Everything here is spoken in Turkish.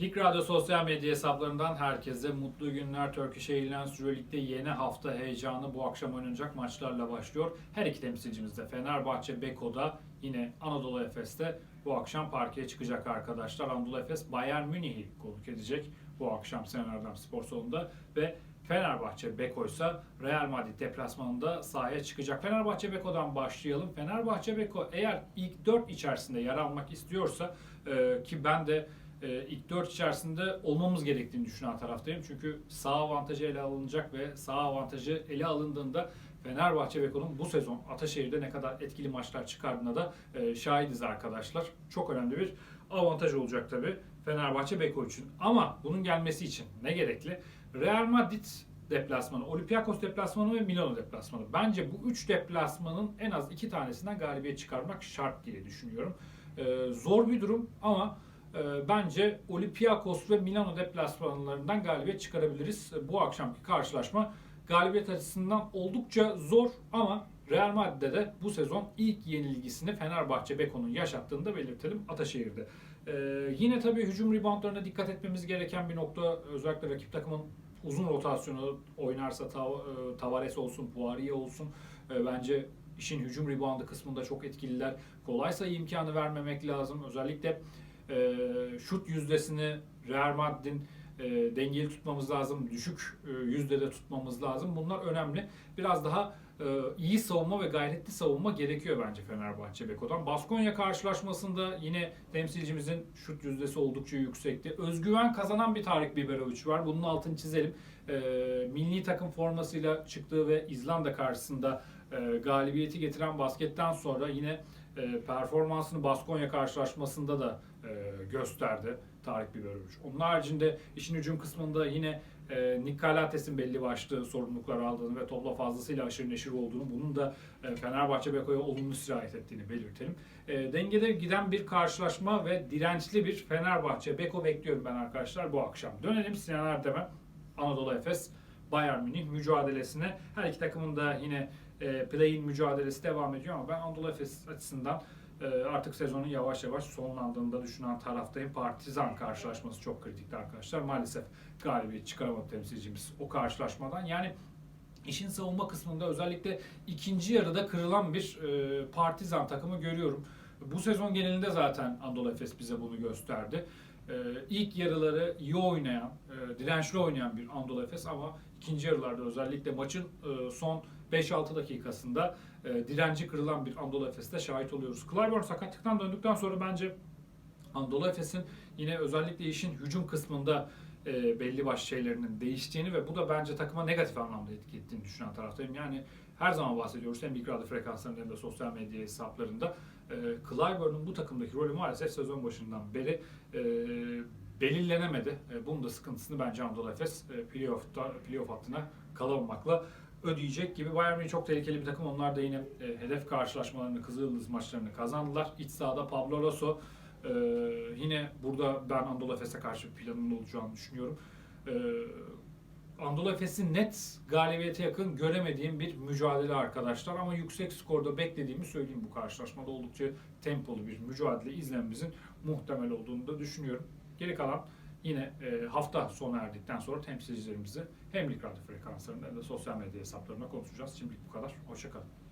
Lig Radyo sosyal medya hesaplarından herkese mutlu günler. Turkish Airlines Euro Lig'de yeni hafta heyecanı bu akşam oynanacak maçlarla başlıyor. Her iki temsilcimiz de Fenerbahçe Beko'da yine Anadolu Efes'te bu akşam parkeye çıkacak arkadaşlar. Anadolu Efes Bayern Münih'i konuk edecek bu akşam Sinan Erdem Spor Salonu'nda ve Fenerbahçe Beko ise Real Madrid deplasmanında sahaya çıkacak. Fenerbahçe Beko'dan başlayalım. Fenerbahçe Beko eğer ilk 4 içerisinde yer almak istiyorsa e, ki ben de e, ilk 4 içerisinde olmamız gerektiğini düşünen taraftayım. Çünkü sağ avantajı ele alınacak ve sağ avantajı ele alındığında Fenerbahçe Beko'nun bu sezon Ataşehir'de ne kadar etkili maçlar çıkardığına da e, şahidiz arkadaşlar. Çok önemli bir avantaj olacak tabii Fenerbahçe Beko için. Ama bunun gelmesi için ne gerekli? Real Madrid deplasmanı, Olympiakos deplasmanı ve Milano deplasmanı. Bence bu üç deplasmanın en az iki tanesinden galibiyet çıkarmak şart diye düşünüyorum. E, zor bir durum ama e, bence Olympiakos ve Milano deplasmanlarından galibiyet çıkarabiliriz. E, Bu akşamki karşılaşma galibiyet açısından oldukça zor ama Real Madrid'de de bu sezon ilk yenilgisini Fenerbahçe Beko'nun yaşattığını da belirtelim Ataşehir'de. E, yine tabii hücum reboundlarına dikkat etmemiz gereken bir nokta özellikle rakip takımın uzun rotasyonu oynarsa e, Tavares olsun, Poirier olsun e, bence işin hücum reboundı kısmında çok etkililer. Kolay sayı imkanı vermemek lazım. Özellikle e, şut yüzdesini Real Madrid'in e, dengeli tutmamız lazım. Düşük e, yüzdede tutmamız lazım. Bunlar önemli. Biraz daha e, iyi savunma ve gayretli savunma gerekiyor bence Fenerbahçe Beko'dan. Baskonya karşılaşmasında yine temsilcimizin şut yüzdesi oldukça yüksekti. Özgüven kazanan bir Tarık Biberovic var. Bunun altını çizelim. E, milli takım formasıyla çıktığı ve İzlanda karşısında e, galibiyeti getiren basketten sonra yine e, performansını Baskonya karşılaşmasında da e, gösterdi Tarık Biberovic. Onun haricinde işin hücum kısmında yine e, Nick Kalates'in belli başlı sorumluluklar aldığını ve topla fazlasıyla aşırı neşir olduğunu, bunun da e, Fenerbahçe Beko'ya olumlu sirayet ettiğini belirtelim. E, dengede giden bir karşılaşma ve dirençli bir Fenerbahçe Beko bekliyorum ben arkadaşlar bu akşam. Dönelim Sinan Erdem'e. Anadolu Efes Bayern Münih mücadelesine. Her iki takımın da yine e, play-in mücadelesi devam ediyor ama ben Anadolu Efes açısından e, artık sezonun yavaş yavaş sonlandığını da düşünen taraftayım. Partizan karşılaşması çok kritikti arkadaşlar. Maalesef galibiyet çıkaramadı temsilcimiz o karşılaşmadan. Yani işin savunma kısmında özellikle ikinci yarıda kırılan bir e, Partizan takımı görüyorum. Bu sezon genelinde zaten Anadolu Efes bize bunu gösterdi. E, ilk yarıları iyi oynayan, e, dirençli oynayan bir Anadolu Efes ama ikinci yarılarda özellikle maçın e, son 5-6 dakikasında e, direnci kırılan bir Anadolu Efes'te şahit oluyoruz. Clyburn sakatlıktan döndükten sonra bence Anadolu Efes'in yine özellikle işin hücum kısmında e, belli başlı şeylerinin değiştiğini ve bu da bence takıma negatif anlamda etki ettiğini düşünen taraftayım. Yani her zaman bahsediyoruz hem Big Radyo frekanslarında hem de sosyal medya hesaplarında. E, Clyburn'un bu takımdaki rolü maalesef sezon başından beri e, belirlenemedi. E, bunun da sıkıntısını bence Anadolu Efes e, playoff'ta, playoff hattına kalamamakla ödeyecek gibi. Bayern Münih çok tehlikeli bir takım. Onlar da yine e, hedef karşılaşmalarını, Kızıldız maçlarını kazandılar. İç sahada Pablo Lasso e, yine burada ben Anadolu Efes'e karşı bir planının olacağını düşünüyorum. E, Anadolu Efes'i net galibiyete yakın göremediğim bir mücadele arkadaşlar ama yüksek skorda beklediğimi söyleyeyim bu karşılaşmada oldukça tempolu bir mücadele izlememizin muhtemel olduğunu da düşünüyorum. Geri kalan yine e, hafta sona erdikten sonra temsilcilerimizi hem Lig Radyo frekanslarında hem de sosyal medya hesaplarına konuşacağız. Şimdilik bu kadar. Hoşçakalın.